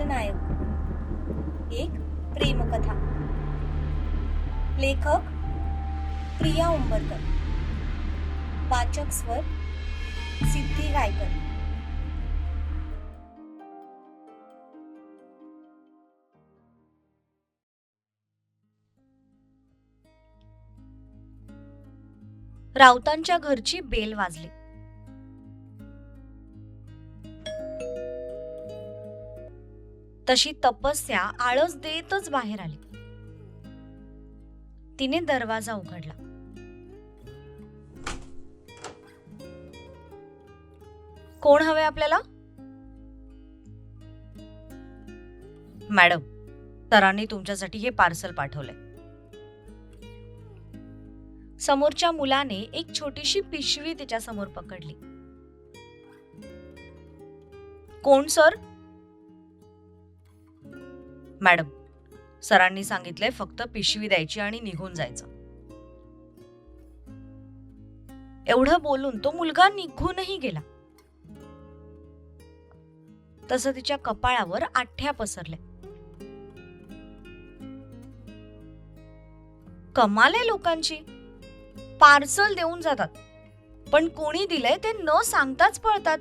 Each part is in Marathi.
खलनायक एक प्रेमकथा. लेखक प्रिया उंबरकर. वाचक स्वर सिद्धी गायकर. राऊतांच्या घरची बेल वाजली. तशी तपस्या आळस देतच बाहेर आली. तिने दरवाजा उघडला. कोण हवे आपल्याला? मॅडम सरांनी तुमच्यासाठी हे पार्सल पाठवलंय. समोरच्या मुलाने एक छोटीशी पिशवी तिच्या समोर पकडली. कोण सर? मॅडम सरांनी सांगितलंय फक्त पिशवी द्यायची आणि निघून जायचं. एवढं बोलून तो मुलगा निघूनही गेला. तसं तिच्या कपाळावर आठ्या पसरल्या. कमाल आहे लोकांची. पार्सल देऊन जातात. पण कोणी दिलंय ते न सांगताच पळतात.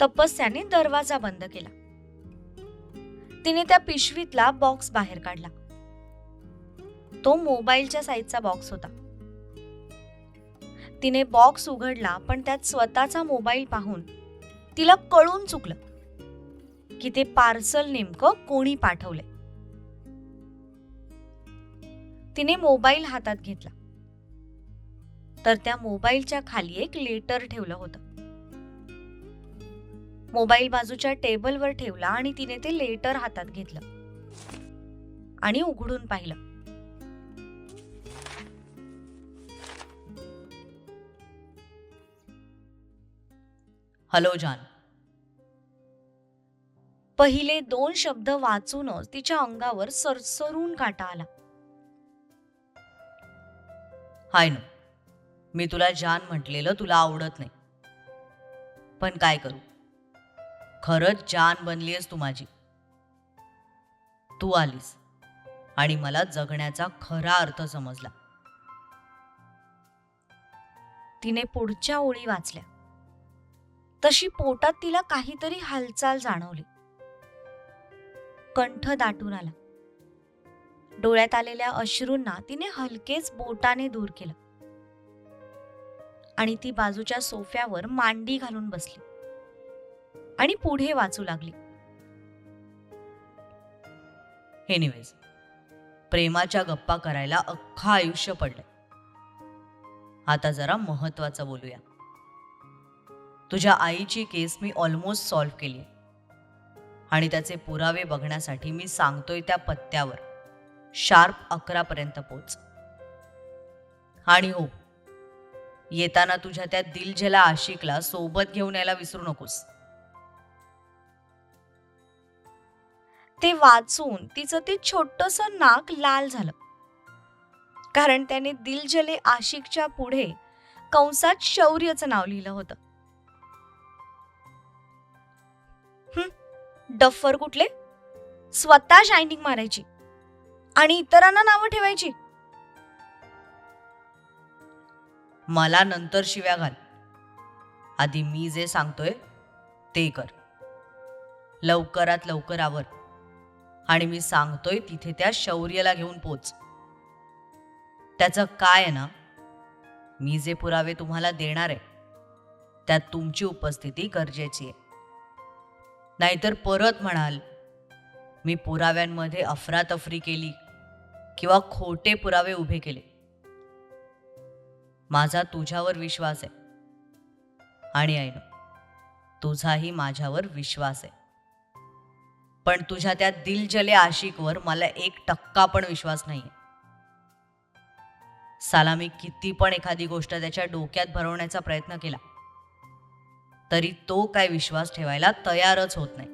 तपस्याने दरवाजा बंद केला. तिने त्या पिशवीतला बॉक्स बाहेर काढला. तो मोबाईलच्या साईजचा बॉक्स होता. तिने बॉक्स उघडला पण त्यात स्वतःचा मोबाईल पाहून तिला कळून चुकलं की ते पार्सल नेमकं कोणी पाठवले तिने मोबाईल हातात घेतला. तर त्या मोबाईलच्या खाली एक लेटर ठेवलं होतं. मोबाईल बाजूच्या टेबलवर ठेवला आणि तिने ते लेटर हातात घेतलं. आणि उघडून पाहिलं. हॅलो जान. पहिले दोन शब्द वाचूनच तिच्या अंगावर सरसरून काटा आला. Hi no. मी तुला जान म्हटलेलं तुला आवडत नाही. पण काय करू? खरंच जान बनली आहेस तू माझी. तू आलीस आणि मला जगण्याचा खरा अर्थ समजला. तिने पुढच्या ओळी वाचल्या. तशी पोटात तिला काहीतरी हालचाल जाणवली. कंठ दाटून आला. डोळ्यात आलेल्या अश्रूंना तिने हलकेच बोटाने दूर केलं. आणि ती बाजूच्या सोफ्यावर मांडी घालून बसली. आणि पुढे वाचू लागली. एनिवेज प्रेमाच्या गप्पा करायला अख्खं आयुष्य पडलंय आता जरा महत्वाचं बोलूया. तुझ्या आईची केस मी ऑलमोस्ट सॉल्व्ह केली आणि त्याचे पुरावे बघण्यासाठी मी सांगतोय त्या पत्त्यावर. शार्प अकरापर्यंत पोच. आणि हो येताना तुझ्या त्या दिलझेला आशिकला सोबत घेऊन यायला विसरू नकोस. ते वाचून तिचं ते छोटस नाक लाल झालं. कारण त्याने दिलजले आशिकच्या पुढे कंसात शौर्यचं नाव लिहिलं होतं. डफर डफ्फर कुठले? स्वतः शायनिंग मारायची. आणि इतरांना नावं ठेवायची. मला नंतर शिव्या घाल. आधी मी जे सांगतोय ते कर. लवकरात लवकर आवर. आणि मी सांगतोय तिथे त्या शौर्यला घेऊन पोच. त्याचं काय आहे ना? मी जे पुरावे तुम्हाला देणार आहे त्यात तुमची उपस्थिती गरजेची आहे. नाहीतर परत म्हणाल मी पुराव्यांमध्ये अफरातफरी केली किंवा खोटे पुरावे उभे केले. माझा तुझ्यावर विश्वास आहे. आणि ऐन तुझाही माझ्यावर विश्वास आहे. पण तुझ्या त्या दिलजले आशिकवर मला एक टक्का पण विश्वास नाहीये. साला मी किती पण एखादी गोष्ट त्याच्या डोक्यात भरवण्याचा प्रयत्न केला तरी तो काय विश्वास ठेवायला तयारच होत नाही.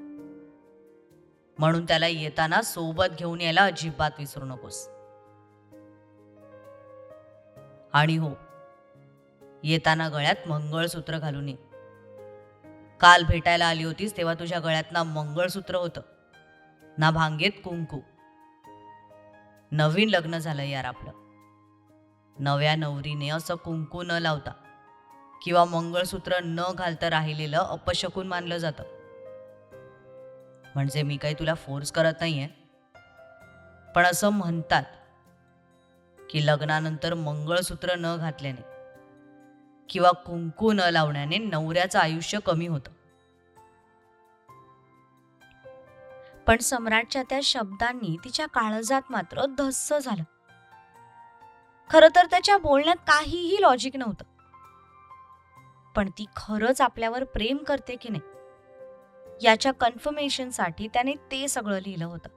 म्हणून त्याला येताना सोबत घेऊन यायला अजिबात विसरू नकोस. आणि हो येताना गळ्यात मंगळसूत्र घालून ये. काल भेटायला आली होतीस तेव्हा तुझ्या गळ्यात ना मंगळसूत्र होतं. ना भांगेत कुंकू. नवीन लग्न झालं यार आपलं. नव्या नवरीने असं कुंकू न लावता किंवा मंगळसूत्र न घालता राहिलेलं अपशकून मानलं जातं. म्हणजे मी काही तुला फोर्स करत नाहीये. पण असं म्हणतात की लग्नानंतर मंगळसूत्र न घातल्याने किंवा कुंकू न लावण्याने नवऱ्याचं आयुष्य कमी होतं. पण सम्राटच्या त्या शब्दांनी तिच्या काळजात मात्र धस्स झालं. खरं तर त्याच्या बोलण्यात काहीही लॉजिक नव्हतं. पण ती खरंच आपल्यावर प्रेम करते की नाही? याच्या कन्फर्मेशनसाठी त्याने ते सगळं लिहिलं होतं.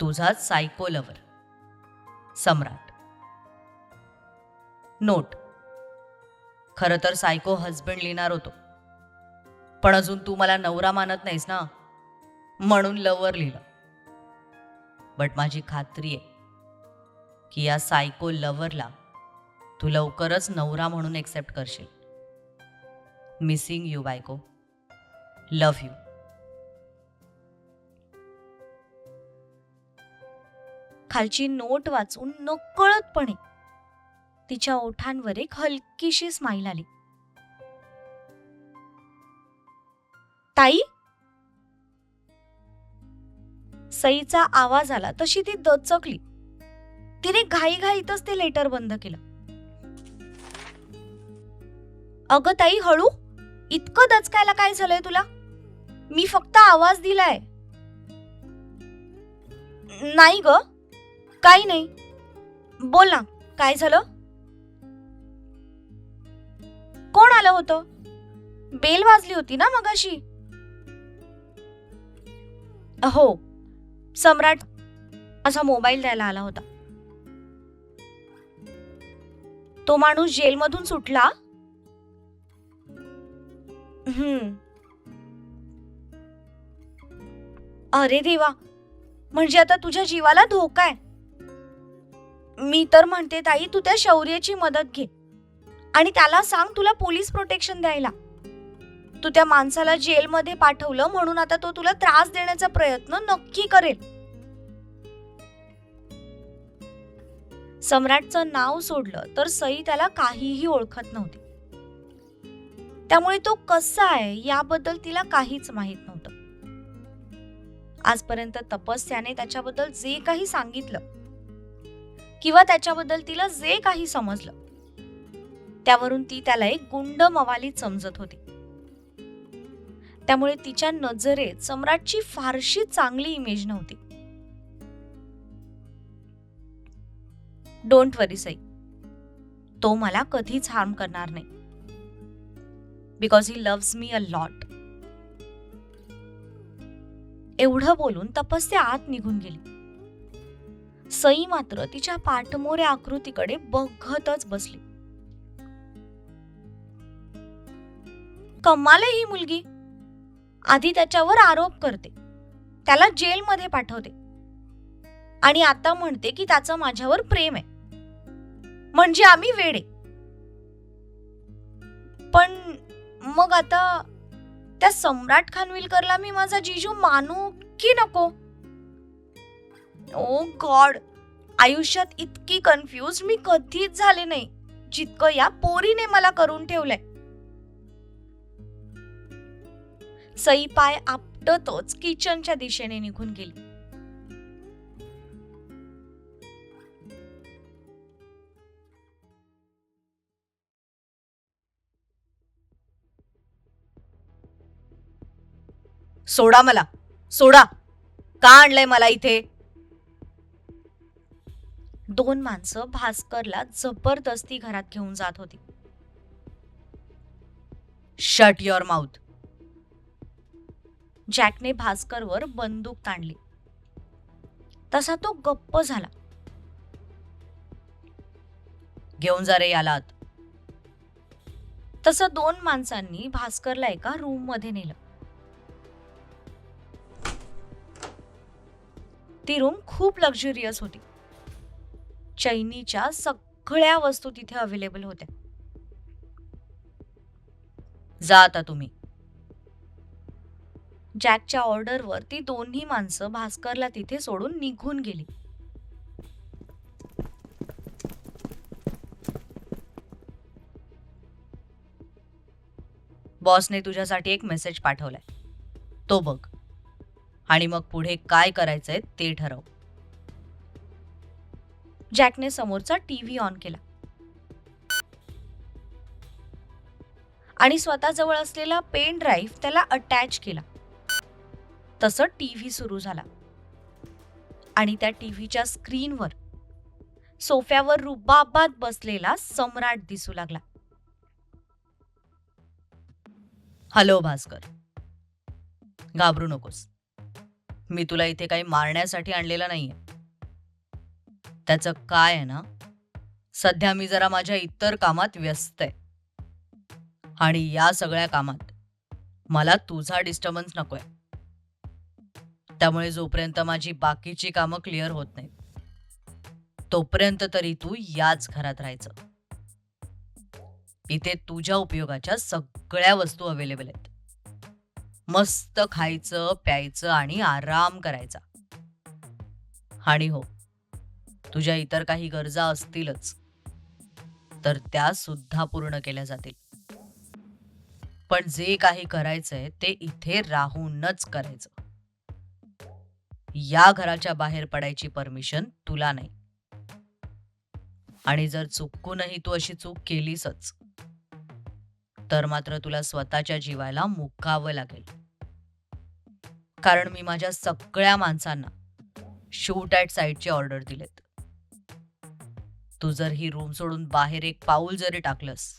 तुझा सायको लवर सम्राट. नोट खरं तर सायको हजबंड लिहिणार होतो. पण अजून तू मला नवरा मानत नाहीस ना? म्हणून लवर लिहिलं. बट माझी खात्री आहे की या सायको लवरला तू लवकरच नवरा म्हणून एक्सेप्ट करशील. मिसिंग यू बायको. लव्ह यू खालची नोट वाचून नकळतपणे तिच्या ओठांवर एक हलकीशी स्माईल आली. ताई? सईचा आवाज आला. तशी ती दचकली. तिने घाईघाईतच ते लेटर बंद केलं. अगं ताई हळू. इतकं दचकायला काय झालंय तुला? मी फक्त आवाज दिलाय. नाही ग. काही नाही. बोल ना. काय झालं? कोण आलं होतं? बेल वाजली होती ना मगाशी? हो सम्राट असा मोबाईल द्यायला आला होता. तो माणूस जेलमधून सुटला. हम्म. अरे देवा म्हणजे आता तुझ्या जीवाला धोका आहे. मी तर म्हणते ताई तू त्या शौर्याची मदत घे. आणि त्याला सांग तुला पोलीस प्रोटेक्शन द्यायला. तू त्या माणसाला जेलमध्ये पाठवलं म्हणून आता तो तुला त्रास देण्याचा प्रयत्न नक्की करेल. सम्राटचं नाव सोडलं तर सई त्याला काहीही ओळखत नव्हती. त्यामुळे तो कसा आहे याबद्दल तिला काहीच माहीत नव्हतं. आजपर्यंत तपस्याने त्याच्याबद्दल जे काही सांगितलं किंवा त्याच्याबद्दल तिला जे काही समजलं त्यावरून ती त्याला एक गुंड मवालीत समजत होती. त्यामुळे तिच्या नजरेत सम्राटची फारशी चांगली इमेज नव्हती. डोंट वरी सई तो मला कधीच हार्म करणार नाही. Because he loves me a lot एवढं बोलून तपस्या आत निघून गेली. सई मात्र तिच्या पाठमोऱ्या आकृतीकडे बघतच बसली. कमाल ही मुलगी. आधी त्याच्यावर आरोप करते. त्याला जेलमध्ये पाठवते. आणि आता म्हणते की त्याचं माझ्यावर प्रेम आहे. म्हणजे आम्ही वेडे. पण मग आता त्या सम्राट खानविलकरला मी माझा जिजू मानू की नको? Oh ओ गॉड आयुष्यात इतकी कन्फ्यूज मी कधीच झाले नाही जितकं या पोरीने मला करून ठेवलंय. सई पाय आपटतच किचनच्या दिशेने निघून गेली. सोडा मला. सोडा. का आणलंय मला इथे? दोन माणसं भास्करला जबरदस्ती घरात घेऊन जात होती. शट युअर माउथ जॅकने भास्करवर बंदूक ताणली. तसा तो गप्प झाला. घेऊन जा रे याला आत तसं दोन माणसांनी भास्करला एका रूममध्ये नेलं. ती रूम खूप लक्झुरियस होती. चैनीच्या सगळ्या वस्तू तिथे अवेलेबल होत्या. जा आता तुम्ही. जॅकच्या ऑर्डरवर ती दोन्ही माणसं भास्करला तिथे सोडून निघून गेली. बॉसने तुझ्यासाठी एक मेसेज पाठवलाय. तो बघ. आणि मग पुढे काय करायचंय ते ठरव. जॅकने समोरचा टीव्ही ऑन केला. आणि स्वतःजवळ असलेला पेन ड्राईव्ह त्याला अटॅच केला. तसं टीव्ही सुरू झाला. आणि त्या टीव्हीच्या स्क्रीनवर सोफ्यावर रुबाबात बसलेला सम्राट दिसू लागला. हॅलो भास्कर. घाबरू नकोस. मी तुला इथे काही मारण्यासाठी आणलेलं नाहीये. त्याचं काय आहे ना? सध्या मी जरा माझ्या इतर कामात व्यस्त आहे. आणि या सगळ्या कामात मला तुझा डिस्टर्बन्स नकोय. त्यामुळे जोपर्यंत माझी बाकीची कामं क्लिअर होत नाहीत तोपर्यंत तरी तू याच घरात राहायचं. इथे तुझ्या उपयोगाच्या सगळ्या वस्तू अवेलेबल आहेत. मस्त खायचं प्यायचं आणि आराम करायचा. आणि हो तुझ्या इतर काही गरजा असतीलच तर त्या सुद्धा पूर्ण केल्या जातील. पण जे काही करायचंय ते इथे राहूनच करायचं. या घराच्या बाहेर पडायची परमिशन तुला नाही. आणि जर चुकूनही तू अशी चूक केलीसच तर मात्र तुला स्वतःच्या जीवाला मुकावं लागेल. कारण मी माझ्या सगळ्या माणसांना शूट ॲट साईटची ऑर्डर दिलेत. तू जर ही रूम सोडून बाहेर एक पाऊल जरी टाकलंस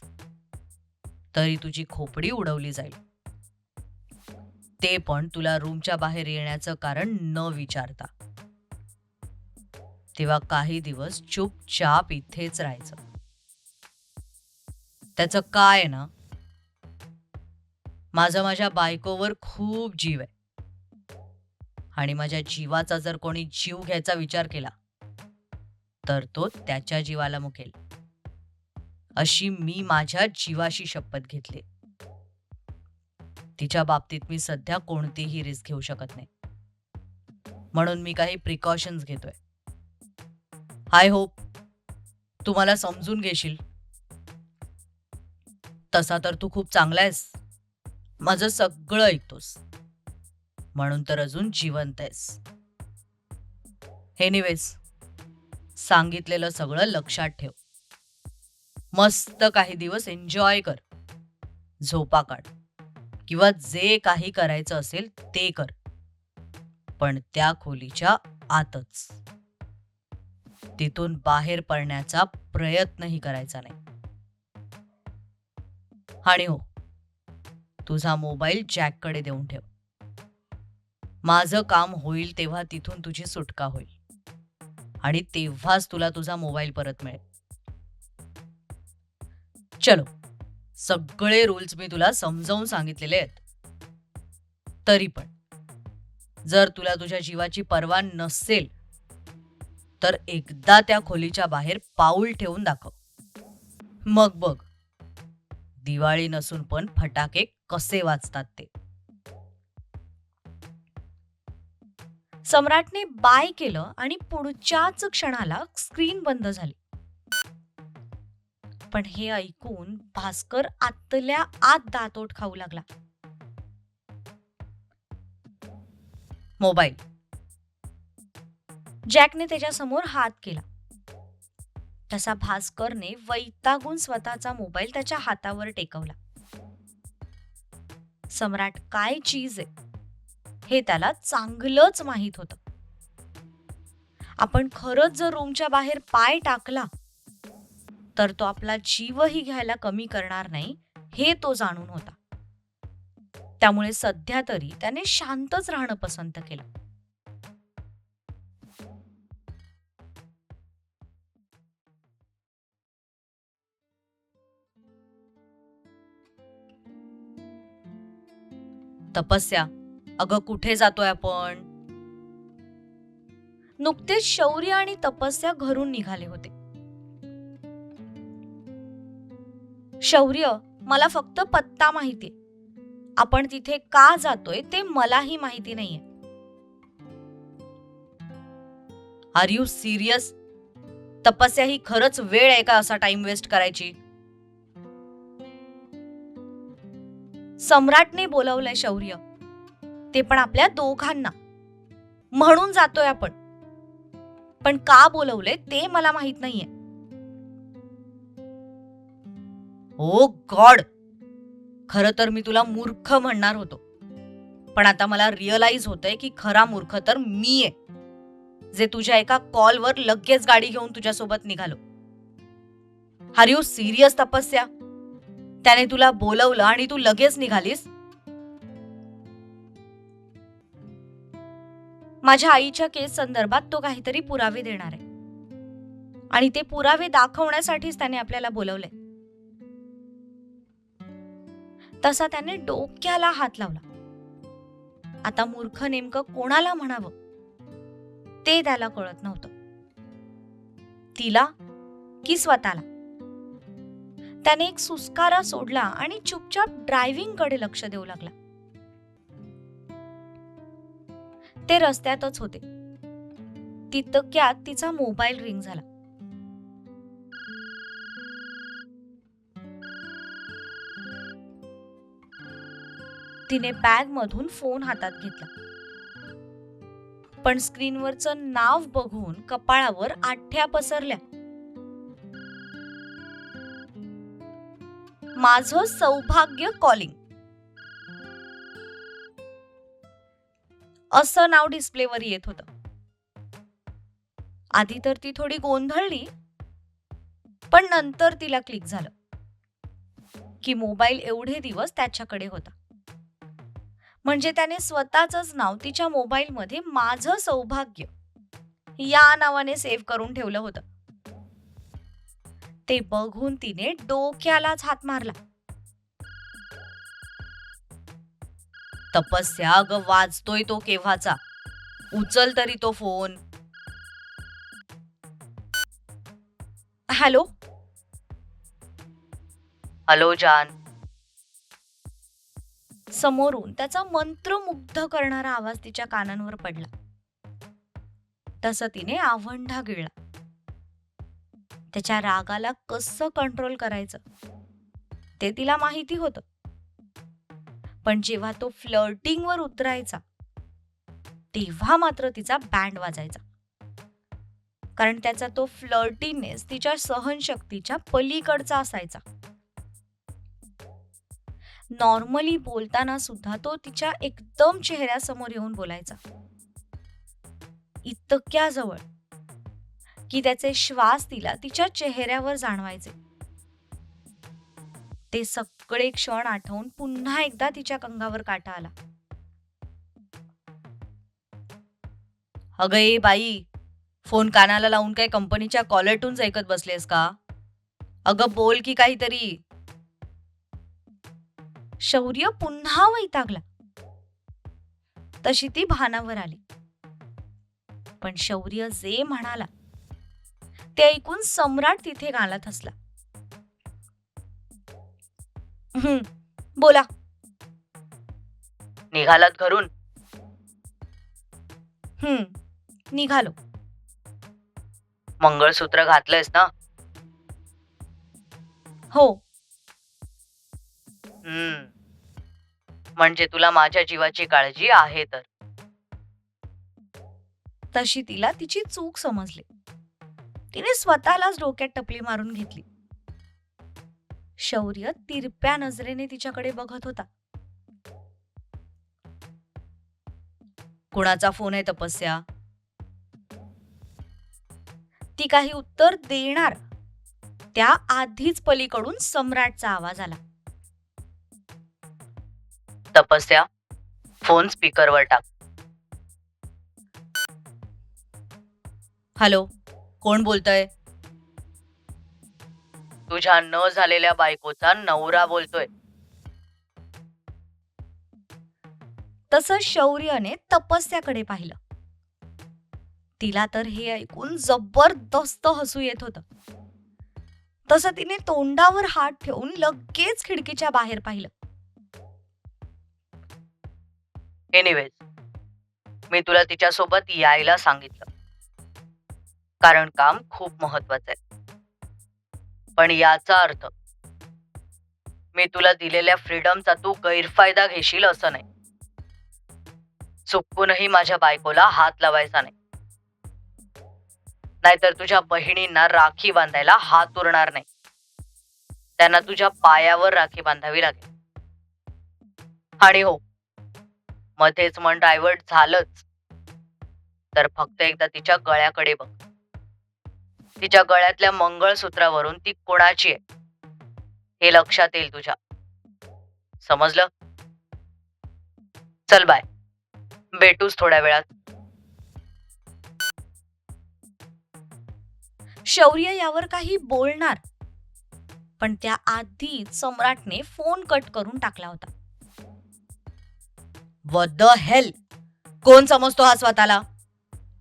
तरी तुझी खोपडी उडवली जाईल. ते पण तुला रूमच्या बाहेर येण्याचं कारण न विचारता. तेव्हा काही दिवस चुपचाप इथेच राहायचं. त्याचं काय आहे ना? माझा माझ्या बायकोवर खूप जीव आहे. आणि माझ्या जीवाचा जर कोणी जीव घ्यायचा विचार केला तर तो त्याच्या जीवाला मुकेल. अशी मी माझ्या जीवाशी शपथ घेतली तिच्या बाबतीत मी सध्या कोणतीही रिस्क घेऊ शकत नाही. म्हणून मी काही प्रिकॉशन्स घेतोय. आय होप तू मला समजून घेशील. तसा तर तू खूप चांगला आहेस. माझं सगळं ऐकतोस. म्हणून तर अजून जिवंत आहेस. एनिवेज सांगितलेलं सगळं लक्षात ठेव. मस्त काही दिवस एन्जॉय कर. झोपा काढ. किंवा जे काही करायचं असेल ते कर. पण त्या खोलीच्या आतच. तिथून बाहेर पडण्याचा प्रयत्नही करायचा नाही. आणि हो तुझा मोबाईल जॅककडे देऊन ठेव. माझं काम होईल तेव्हा तिथून तुझी सुटका होईल. आणि तेव्हाच तुला तुझा मोबाईल परत मिळेल. चलो. सगळे रूल्स मी तुला समजावून सांगितलेले आहेत. तरी पण जर तुला तुझ्या जीवाची पर्वा नसेल तर एकदा त्या खोलीच्या बाहेर पाऊल ठेवून दाखव. मग बघ दिवाळी नसून पण फटाके कसे वाजतात ते. सम्राटने बाय केलं आणि पुढच्याच क्षणाला स्क्रीन बंद झाली. पण हे ऐकून भास्कर आतल्या आत दातोट खाऊ लागला. मोबाईल. जॅकने त्याच्यासमोर हात केला. तसा भास्करने वैतागून स्वतःचा मोबाईल त्याच्या हातावर टेकवला. सम्राट काय चीज आहे? हे त्याला चांगलंच माहीत होत. आपण खरंच जर रूमच्या बाहेर पाय टाकला तर तो आपला जीवही घ्यायला कमी करणार नाही हे तो जाणून होता. त्यामुळे सध्या तरी त्याने शांतच राहणं पसंत केलं. तपस्या अगं कुठे जातोय आपण? नुकतेच शौर्य आणि तपस्या घरून निघाले होते. शौर्य मला फक्त पत्ता माहितीये आपण तिथे का जातोय ते मलाही माहिती नाहीये. आर यू सिरियस तपस्या ही खरंच वेळ आहे का असा टाइम वेस्ट करायची? सम्राटने बोलवलंय शौर्य. ते पण आपल्या दोघांना. म्हणून जातोय आपण. पण का बोलवलंय ते मला माहीत नाहीये. Oh God! खरं तर मी तुला मूर्ख म्हणणार होतो. पण आता मला रिअलाइज होतंय की खरा मूर्ख तर मी आहे जे तुझ्या एका कॉलवर लगेच गाडी घेऊन तुझ्यासोबत निघालो. हर यू सिरियस तपस्या. त्याने तुला बोलवलं आणि तू लगेच निघालीस? माझ्या आईच्या केस संदर्भात तो काहीतरी पुरावे देणार आहे. आणि ते पुरावे दाखवण्यासाठीच त्याने आपल्याला बोलवलंय. तसा त्याने डोक्याला हात लावला. आता मूर्ख नेमकं कोणाला म्हणावं? ते त्याला कळत नव्हतं. तिला की स्वतःला? त्याने एक सुस्कारा सोडला आणि चुपचाप ड्रायव्हिंगकडे लक्ष देऊ लागला. ते रस्त्यातच होते. तितक्यात तिचा मोबाईल रिंग झाला. तिने बॅग मधून फोन हातात घेतला. पण स्क्रीनवरचं नाव बघून कपाळावर आठ्या पसरल्या. माझं सौभाग्य कॉलिंग असं नाव डिस्प्लेवर येत होतं. आधी तर ती थोडी गोंधळली पण नंतर तिला क्लिक झालं. की मोबाईल एवढे दिवस त्याच्याकडे होता. म्हणजे त्याने स्वतःच नाव तिच्या मोबाईलमध्ये माझं सौभाग्य या नावाने सेव्ह करून ठेवलं होतं. ते बघून तिने डोक्यालाच हात मारला. तपस्या अगं वाजतोय तो केव्हाचा. उचल तरी तो फोन. हॅलो? हॅलो जान. समोरून त्याचा मंत्रमुग्ध करणारा आवाज तिच्या कानांवर पडला. तसं तिने आवंढा गिळला. त्याच्या रागाला कसं कंट्रोल करायचं? ते तिला माहिती होतं. पण जेव्हा तो फ्लर्टिंगवर उतरायचा तेव्हा मात्र तिचा बँड वाजायचा. कारण त्याचा तो फ्लर्टीनेस तिच्या सहनशक्तीच्या पलीकडचा असायचा. नॉर्मली बोलताना सुद्धा तो तिच्या एकदम चेहऱ्यासमोर येऊन बोलायचा. इतक्या जवळ की त्याचे श्वास तिला तिच्या चेहऱ्यावर जाणवायचे. ते सगळे क्षण आठवून पुन्हा एकदा तिच्या कंगावर काटा आला. अगं ए बाई फोन कानाला लावून काय कंपनीच्या कॉलरटून ऐकत बसलेस का? अगं बोल की काहीतरी. शौर्य पुन्हा वैतागला. तशी ती भानावर आली. पण शौर्य जे म्हणाला ते ऐकून सम्राट तिथे गालात हसला. "हं, बोला. निघालात घरून? हं, निघालो. मंगळसूत्र घातलंयस ना? हो. हम्म म्हणजे तुला माझ्या जीवाची काळजी आहे तर. तशी तिला तिची चूक समजली. तिने स्वतःलाच डोक्यात टपली मारून घेतली. शौर्य तिरप्या नजरेने तिच्याकडे बघत होता. कुणाचा फोन आहे तपस्या? ती काही उत्तर देणार. त्या आधीच पलीकडून सम्राटचा आवाज आला. तपस्या. फोन स्पीकरवर टाक. हॅलो कोण बोलतय? तुझ्या न झालेल्या बायकोचा नवरा बोलतोय. तसं शौर्यने तपस्याकडे पाहिलं. तिला तर हे ऐकून जबरदस्त हसू येत होतं. तसं तिने तोंडावर हात ठेवून लगेच खिडकीच्या बाहेर पाहिलं. एनिवेज मी तुला तिच्यासोबत यायला सांगितलं. कारण काम खूप महत्वाचं आहे. पण याचा अर्थ मी तुला दिलेल्या फ्रीडमचा तू गैरफायदा घेशील असं नाही. चुकूनही माझ्या बायकोला हात लावायचा नाही. नाहीतर तुझ्या बहिणींना राखी बांधायला हात उरणार नाही. त्यांना तुझ्या पायावर राखी बांधावी लागेल. आणि हो मध्येच मन डायव्हर्ट झालंच. तर फक्त एकदा तिच्या गळ्याकडे बघ. तिच्या गळ्यातल्या मंगळसूत्रावरून ती कोणाची आहे? हे लक्षात येईल तुझ्या. समजलं? चल बाय भेटूच थोड्या वेळात. शौर्य यावर काही बोलणार. पण त्या आधीच सम्राटने फोन कट करून टाकला होता. द हेल कोण समजतो हा स्वतःला?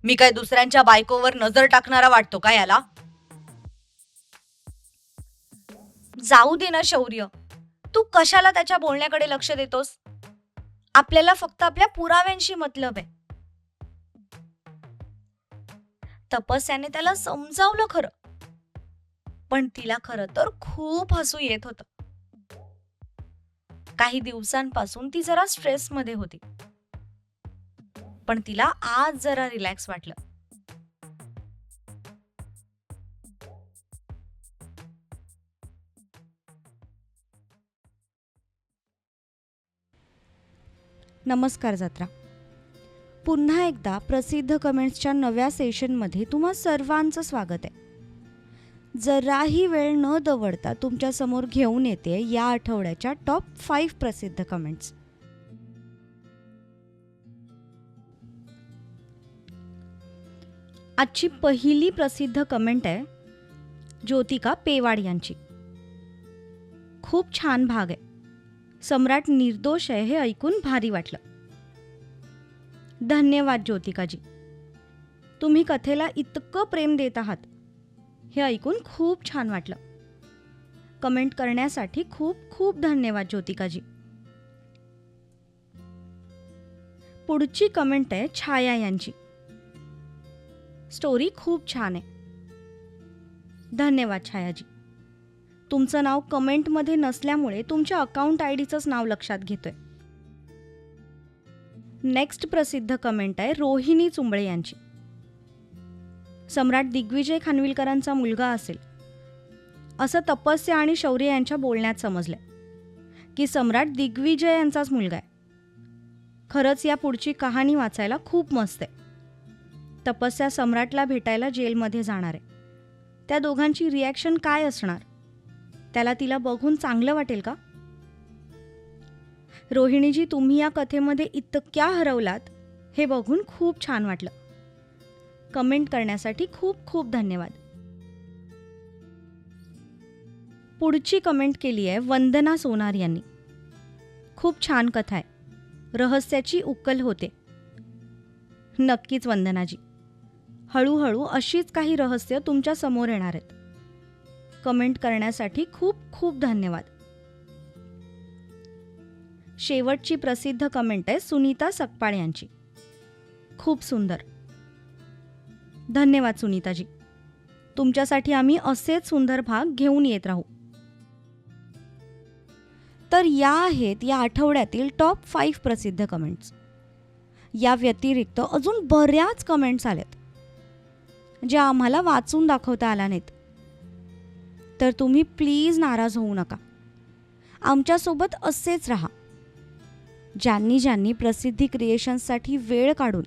मी काय दुसऱ्यांच्या बायकोवर नजर टाकणारा वाटतो का याला? जाऊ दे ना शौर्य. तू कशाला त्याच्या बोलण्याकडे लक्ष देतोस? आपल्याला फक्त आपल्या पुराव्यांशी मतलब आहे. तपस्याने त्याला समजावलं खरं. पण तिला खरं तर खूप हसू येत होतं. काही दिवसांपासून ती जरा स्ट्रेस मध्ये होती. पण तिला आज जरा रिलॅक्स वाटलं. नमस्कार जत्रा. पुन्हा एकदा प्रसिद्ध कमेंट्सच्या नव्या सेशनमध्ये तुम्हा सर्वांचं स्वागत आहे. जराही वेळ न दवडता तुमच्यासमोर घेऊन येते या आठवड्याच्या टॉप फाईव्ह प्रसिद्ध कमेंट्स आजची पहिली प्रसिद्ध कमेंट आहे ज्योतिका पेवाड यांची. खूप छान भाग आहे. सम्राट निर्दोष आहे हे ऐकून भारी वाटलं. धन्यवाद ज्योतिकाजी. तुम्ही कथेला इतकं प्रेम देत आहात. हे ऐकून खूप छान वाटलं. कमेंट करण्यासाठी खूप खूप धन्यवाद ज्योतिकाजी. पुढची कमेंट आहे छाया यांची. स्टोरी खूप छान आहे. धन्यवाद छायाजी. तुमचं नाव कमेंटमध्ये नसल्यामुळे तुमच्या अकाउंट आय डीचंच नाव लक्षात घेतोय. नेक्स्ट प्रसिद्ध कमेंट आहे रोहिणी चुंबळे यांची. सम्राट दिग्विजय खानविलकरांचा मुलगा असेल. असं तपस्या आणि शौर्य यांच्या बोलण्यात समजलं. की सम्राट दिग्विजय यांचाच मुलगा आहे. खरंच या पुढची कहाणी वाचायला खूप मस्त आहे. तपस्या सम्राटला भेटायला जेलमध्ये जाणार आहे. त्या दोघांची रिॲक्शन काय असणार? त्याला तिला बघून चांगलं वाटेल का? रोहिणीजी तुम्ही या कथेमध्ये इतक्या हरवलात हे बघून खूप छान वाटलं. कमेंट करण्यासाठी खूप खूप धन्यवाद. पुढची कमेंट केली आहे वंदना सोनार यांनी. खूप छान कथा आहे. रहस्याची उकल होते. नक्कीच वंदनाजी. हळूहळू अशीच काही रहस्य तुमच्यासमोर येणार आहेत. कमेंट करण्यासाठी खूप खूप धन्यवाद. शेवटची प्रसिद्ध कमेंट आहे सुनीता सकपाळ यांची. खूप सुंदर. धन्यवाद सुनीताजी. तुमच्यासाठी आम्ही असेच सुंदर भाग घेऊन येत राहू. तर या आहेत या आठवड्यातील टॉप फाईव्ह प्रसिद्ध कमेंट्स या व्यतिरिक्त अजून बऱ्याच कमेंट्स आल्यात ज्या आम्हाला वाचून दाखवता आल्या नाहीत. तर तुम्ही प्लीज नाराज होऊ नका. आमच्यासोबत असेच राहा. ज्यांनी ज्यांनी प्रसिद्धी क्रिएशन्ससाठी वेळ काढून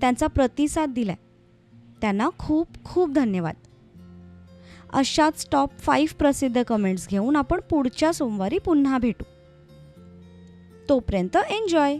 त्यांचा प्रतिसाद दिलाय त्यांना खूप खूप धन्यवाद. अशाच टॉप फाईव्ह प्रसिद्ध कमेंट्स घेऊन आपण पुढच्या सोमवारी पुन्हा भेटू. तोपर्यंत एन्जॉय